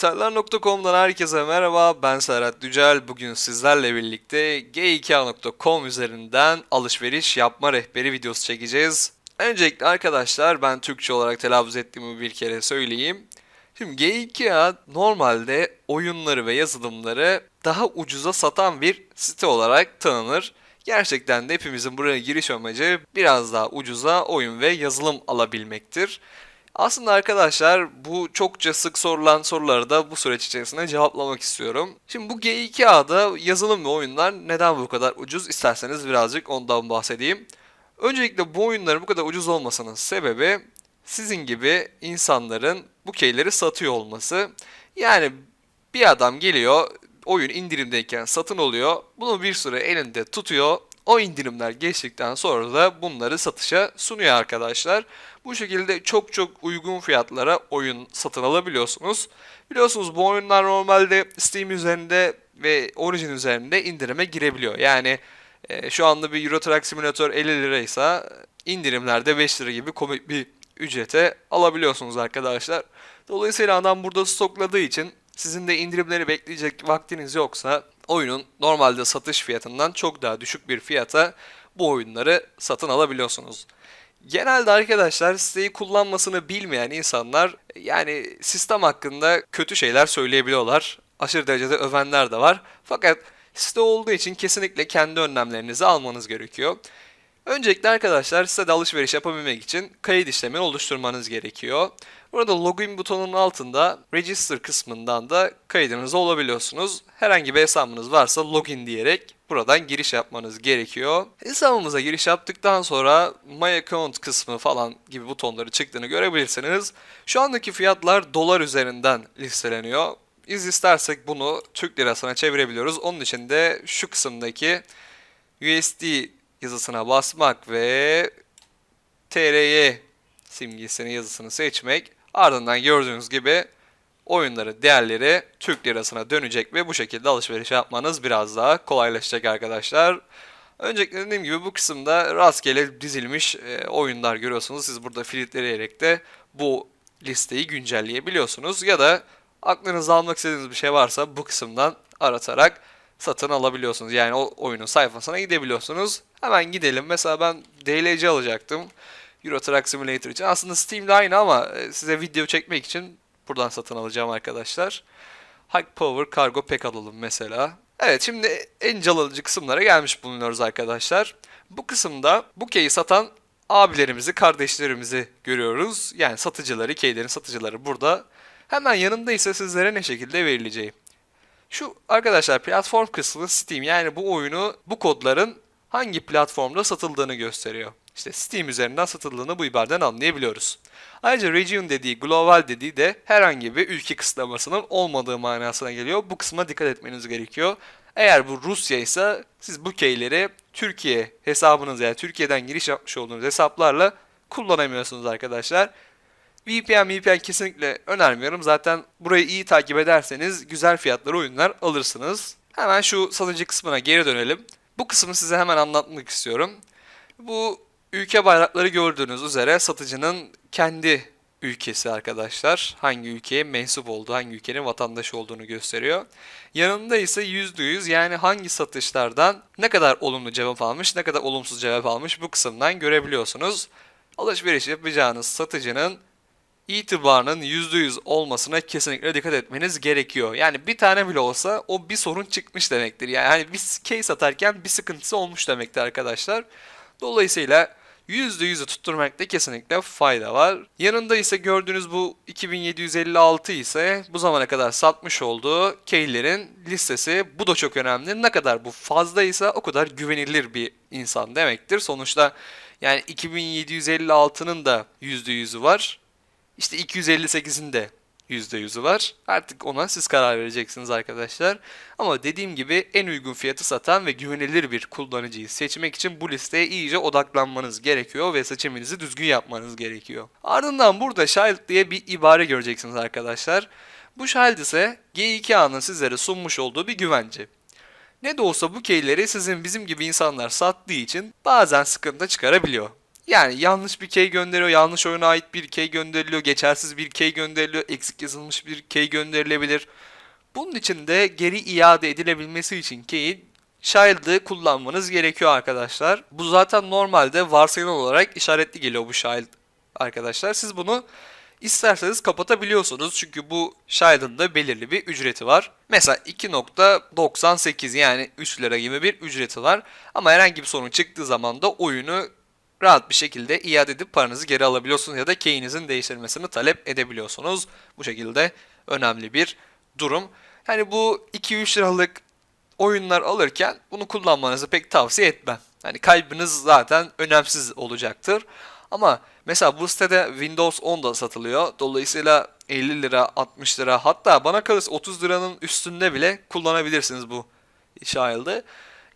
Dijitallar.com'dan herkese merhaba. Ben Serhat Dücel. Bugün sizlerle birlikte g2a.com üzerinden alışveriş yapma rehberi videosu çekeceğiz. Öncelikle arkadaşlar ben Türkçe olarak telaffuz ettiğimi bir kere söyleyeyim. Şimdi G2A normalde oyunları ve yazılımları daha ucuza satan bir site olarak tanınır. Gerçekten de hepimizin buraya giriş amacı biraz daha ucuza oyun ve yazılım alabilmektir. Aslında arkadaşlar bu çokça sık sorulan soruları da bu süreç içerisinde cevaplamak istiyorum. Şimdi bu G2A'da yazılım ve oyunlar neden bu kadar ucuz isterseniz birazcık ondan bahsedeyim. Öncelikle bu oyunların bu kadar ucuz olmasının sebebi sizin gibi insanların bu keyleri satıyor olması. Yani bir adam geliyor oyun indirimdeyken satın oluyor. Bunu bir süre elinde tutuyor. O indirimler geçtikten sonra da bunları satışa sunuyor arkadaşlar. Bu şekilde çok çok uygun fiyatlara oyun satın alabiliyorsunuz. Biliyorsunuz bu oyunlar normalde Steam üzerinde ve Origin üzerinde indirime girebiliyor. Yani e, şu anda bir Euro Truck Simulator 50 liraysa indirimlerde 5 lira gibi komik bir ücrete alabiliyorsunuz arkadaşlar. Dolayısıyla adam burada stokladığı için sizin de indirimleri bekleyecek vaktiniz yoksa oyunun normalde satış fiyatından çok daha düşük bir fiyata bu oyunları satın alabiliyorsunuz. Genelde arkadaşlar siteyi kullanmasını bilmeyen insanlar yani sistem hakkında kötü şeyler söyleyebiliyorlar. Aşırı derecede övenler de var. Fakat site olduğu için kesinlikle kendi önlemlerinizi almanız gerekiyor. Öncelikle arkadaşlar sitede alışveriş yapabilmek için kayıt işlemini oluşturmanız gerekiyor. Burada login butonunun altında register kısmından da kaydınız olabiliyorsunuz. Herhangi bir hesabınız varsa login diyerek buradan giriş yapmanız gerekiyor. Hesabımıza giriş yaptıktan sonra my account kısmı falan gibi butonları çıktığını görebilirsiniz. Şu andaki fiyatlar dolar üzerinden listeleniyor. Biz istersek bunu Türk lirasına çevirebiliyoruz. Onun için de şu kısımdaki USD yazısına basmak ve TRY simgesini yazısını seçmek ardından gördüğünüz gibi oyunların değerleri Türk lirasına dönecek ve bu şekilde alışveriş yapmanız biraz daha kolaylaşacak arkadaşlar. Öncelikle dediğim gibi bu kısımda rastgele dizilmiş e, oyunlar görüyorsunuz. Siz burada filtreleyerek de bu listeyi güncelleyebiliyorsunuz ya da aklınızda almak istediğiniz bir şey varsa bu kısımdan aratarak satın alabiliyorsunuz. Yani o oyunun sayfasına gidebiliyorsunuz. Hemen gidelim. Mesela ben DLC alacaktım. Euro Truck Simulator için. Aslında Steam'de aynı ama e, size video çekmek için buradan satın alacağım arkadaşlar. High Power Cargo Pack alalım mesela. Evet şimdi en can alıcı kısımlara gelmiş bulunuyoruz arkadaşlar. Bu kısımda bu key'i satan abilerimizi, kardeşlerimizi görüyoruz. Yani satıcıları, keylerin satıcıları burada. Hemen yanında ise sizlere ne şekilde verileceği. Şu arkadaşlar platform kısmı Steam yani bu oyunu bu kodların hangi platformda satıldığını gösteriyor. İşte Steam üzerinden satıldığını bu ibareden anlayabiliyoruz. Ayrıca region dediği, global dediği de herhangi bir ülke kısıtlamasının olmadığı manasına geliyor. Bu kısma dikkat etmeniz gerekiyor. Eğer bu Rusya ise siz bu keyleri Türkiye hesabınız yani Türkiye'den giriş yapmış olduğunuz hesaplarla kullanamıyorsunuz arkadaşlar. VPN VPN kesinlikle önermiyorum. Zaten burayı iyi takip ederseniz güzel fiyatları oyunlar alırsınız. Hemen şu satıcı kısmına geri dönelim. Bu kısmı size hemen anlatmak istiyorum. Bu ülke bayrakları gördüğünüz üzere satıcının kendi ülkesi arkadaşlar. Hangi ülkeye mensup olduğu, hangi ülkenin vatandaşı olduğunu gösteriyor. Yanında ise %100 yani hangi satışlardan ne kadar olumlu cevap almış, ne kadar olumsuz cevap almış bu kısımdan görebiliyorsunuz. Alışveriş yapacağınız satıcının itibarının %100 olmasına kesinlikle dikkat etmeniz gerekiyor. Yani bir tane bile olsa o bir sorun çıkmış demektir. Yani hani bir case satarken bir sıkıntısı olmuş demektir arkadaşlar. Dolayısıyla %100'ü tutturmakta kesinlikle fayda var. Yanında ise gördüğünüz bu 2756 ise bu zamana kadar satmış olduğu keylerin listesi. Bu da çok önemli. Ne kadar bu fazlaysa o kadar güvenilir bir insan demektir. Sonuçta yani 2756'nın da %100'ü var. İşte 258'in de %100'ü var. Artık ona siz karar vereceksiniz arkadaşlar. Ama dediğim gibi en uygun fiyatı satan ve güvenilir bir kullanıcıyı seçmek için bu listeye iyice odaklanmanız gerekiyor ve seçiminizi düzgün yapmanız gerekiyor. Ardından burada Child diye bir ibare göreceksiniz arkadaşlar. Bu Child ise G2A'nın sizlere sunmuş olduğu bir güvence. Ne de olsa bu keyleri sizin bizim gibi insanlar sattığı için bazen sıkıntı çıkarabiliyor. Yani yanlış bir key gönderiyor, yanlış oyuna ait bir key gönderiliyor, geçersiz bir key gönderiliyor, eksik yazılmış bir key gönderilebilir. Bunun için de geri iade edilebilmesi için key'in Shield'ı kullanmanız gerekiyor arkadaşlar. Bu zaten normalde varsayılan olarak işaretli geliyor bu Shield arkadaşlar. Siz bunu isterseniz kapatabiliyorsunuz. Çünkü bu Shield'ın da belirli bir ücreti var. Mesela 2.98 yani 3 lira gibi bir ücreti var. Ama herhangi bir sorun çıktığı zaman da oyunu rahat bir şekilde iade edip paranızı geri alabiliyorsunuz ya da key'inizin değiştirilmesini talep edebiliyorsunuz. Bu şekilde önemli bir durum. Hani bu 2-3 liralık oyunlar alırken bunu kullanmanızı pek tavsiye etmem. Hani kaybınız zaten önemsiz olacaktır. Ama mesela bu sitede Windows 10 da satılıyor. Dolayısıyla 50 lira, 60 lira hatta bana kalırsa 30 liranın üstünde bile kullanabilirsiniz bu Shield'ı.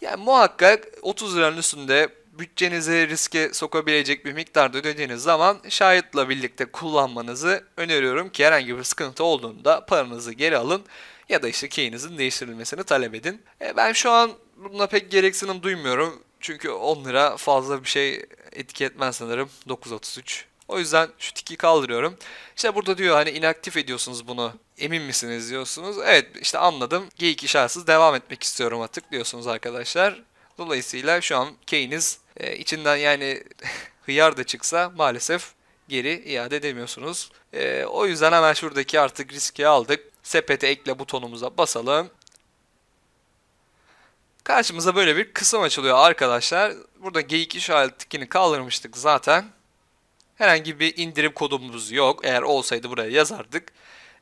Yani muhakkak 30 liranın üstünde bütçenizi riske sokabilecek bir miktarda ödediğiniz zaman Shield'la birlikte kullanmanızı öneriyorum ki herhangi bir sıkıntı olduğunda paranızı geri alın ya da işte key'inizin değiştirilmesini talep edin. E, ben şu an buna pek gereksinim duymuyorum. Çünkü 10 lira fazla bir şey etki etmez sanırım. 9.33. O yüzden şu tiki kaldırıyorum. İşte burada diyor hani inaktif ediyorsunuz bunu. Emin misiniz diyorsunuz. Evet işte anladım. G2 şartsız devam etmek istiyorum artık diyorsunuz arkadaşlar. Dolayısıyla şu an key'iniz e, içinden yani hıyar da çıksa maalesef geri iade edemiyorsunuz. E, o yüzden hemen şuradaki artık riski aldık. Sepete ekle butonumuza basalım. Karşımıza böyle bir kısım açılıyor arkadaşlar. Burada G2 işaretini kaldırmıştık zaten. Herhangi bir indirim kodumuz yok. Eğer olsaydı buraya yazardık.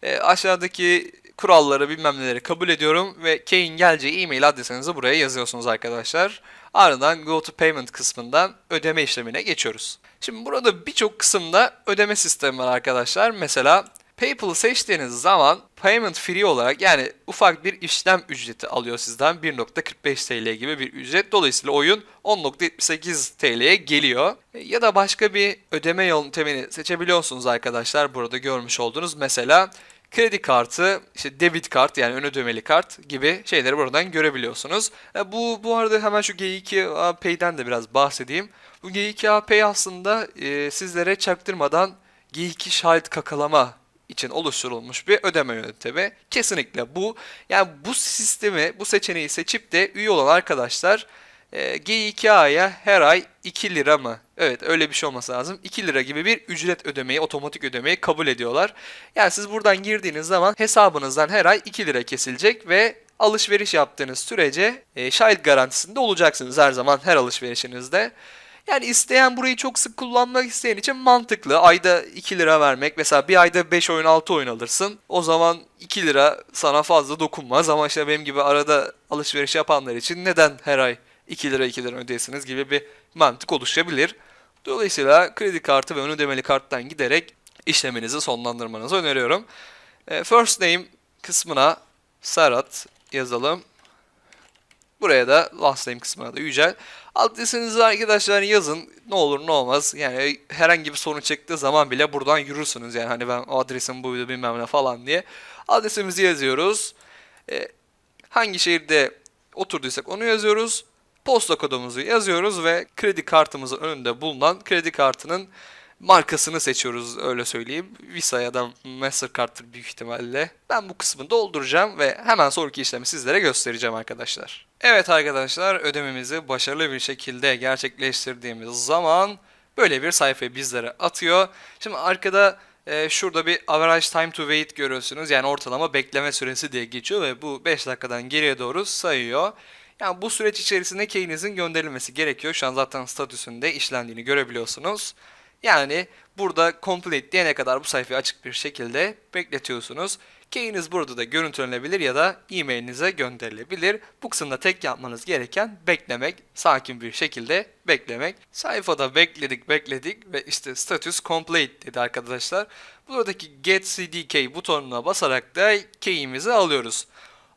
E, aşağıdaki kuralları bilmem neleri kabul ediyorum ve K'in geleceği e-mail adresinizi buraya yazıyorsunuz arkadaşlar. Ardından Go to Payment kısmından ödeme işlemine geçiyoruz. Şimdi burada birçok kısımda ödeme sistemi var arkadaşlar. Mesela PayPal'ı seçtiğiniz zaman payment free olarak yani ufak bir işlem ücreti alıyor sizden 1.45 TL gibi bir ücret. Dolayısıyla oyun 10.78 TL'ye geliyor. Ya da başka bir ödeme yöntemini seçebiliyorsunuz arkadaşlar. Burada görmüş olduğunuz mesela kredi kartı, işte debit kart yani ön ödemeli kart gibi şeyleri buradan görebiliyorsunuz. E, Bu bu arada hemen şu G2A Pay'den de biraz bahsedeyim. Bu G2A Pay aslında e, sizlere çaktırmadan G2 şahit kakalama için oluşturulmuş bir ödeme yöntemi. Kesinlikle bu. Yani bu sistemi, bu seçeneği seçip de üye olan arkadaşlar e, G2A'ya her ay 2 lira mı? Evet öyle bir şey olması lazım. 2 lira gibi bir ücret ödemeyi, otomatik ödemeyi kabul ediyorlar. Yani siz buradan girdiğiniz zaman hesabınızdan her ay 2 lira kesilecek ve alışveriş yaptığınız sürece e, şahit garantisinde olacaksınız her zaman her alışverişinizde. Yani isteyen burayı çok sık kullanmak isteyen için mantıklı. Ayda 2 lira vermek. Mesela bir ayda 5 oyun 6 oyun alırsın. O zaman 2 lira sana fazla dokunmaz. Ama işte benim gibi arada alışveriş yapanlar için neden her ay 2 lira 2 lira ödeyesiniz gibi bir mantık oluşabilir. Dolayısıyla kredi kartı ve ön ödemeli karttan giderek işleminizi sonlandırmanızı öneriyorum. E, First name kısmına Serhat yazalım. Buraya da last name kısmına da Yücel. Adresinizi arkadaşlar yazın. Ne olur ne olmaz. Yani herhangi bir sorun çıktığı zaman bile buradan yürürsünüz. Yani hani ben adresim buydu bilmem ne falan diye. Adresimizi yazıyoruz. E, hangi şehirde oturduysak onu yazıyoruz. Posta kodumuzu yazıyoruz ve kredi kartımızın önünde bulunan kredi kartının markasını seçiyoruz öyle söyleyeyim. Visa ya da Mastercard'tır büyük ihtimalle. Ben bu kısmı dolduracağım ve hemen sonraki işlemi sizlere göstereceğim arkadaşlar. Evet arkadaşlar ödememizi başarılı bir şekilde gerçekleştirdiğimiz zaman böyle bir sayfayı bizlere atıyor. Şimdi arkada e, şurada bir average time to wait görüyorsunuz. Yani ortalama bekleme süresi diye geçiyor ve bu 5 dakikadan geriye doğru sayıyor. Yani bu süreç içerisinde key'inizin gönderilmesi gerekiyor. Şu an zaten statüsünde işlendiğini görebiliyorsunuz. Yani burada complete diyene kadar bu sayfayı açık bir şekilde bekletiyorsunuz. Key'iniz burada da görüntülenebilir ya da e-mailinize gönderilebilir. Bu kısımda tek yapmanız gereken beklemek, sakin bir şekilde beklemek. Sayfada bekledik bekledik ve işte status complete dedi arkadaşlar. Buradaki get CDK butonuna basarak da key'imizi alıyoruz.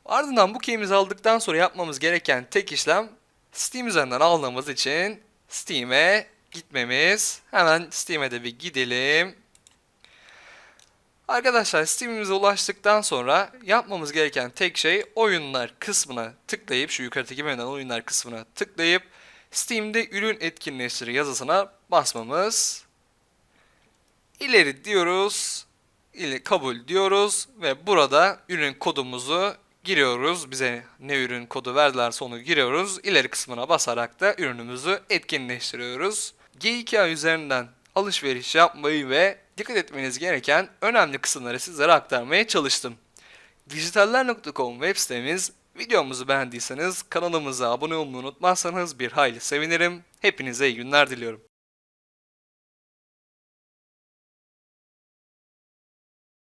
Ardından bu key'imizi aldıktan sonra yapmamız gereken tek işlem Steam üzerinden aldığımız için Steam'e gitmemiz. Hemen Steam'e de bir gidelim. Arkadaşlar Steam'imize ulaştıktan sonra yapmamız gereken tek şey oyunlar kısmına tıklayıp şu yukarıdaki menüden oyunlar kısmına tıklayıp Steam'de ürün etkinleştir yazısına basmamız. İleri diyoruz. ile kabul diyoruz ve burada ürün kodumuzu giriyoruz. Bize ne ürün kodu verdilerse onu giriyoruz. İleri kısmına basarak da ürünümüzü etkinleştiriyoruz. G2A üzerinden alışveriş yapmayı ve dikkat etmeniz gereken önemli kısımları sizlere aktarmaya çalıştım. Dijitaller.com web sitemiz. Videomuzu beğendiyseniz kanalımıza abone olmayı unutmazsanız bir hayli sevinirim. Hepinize iyi günler diliyorum.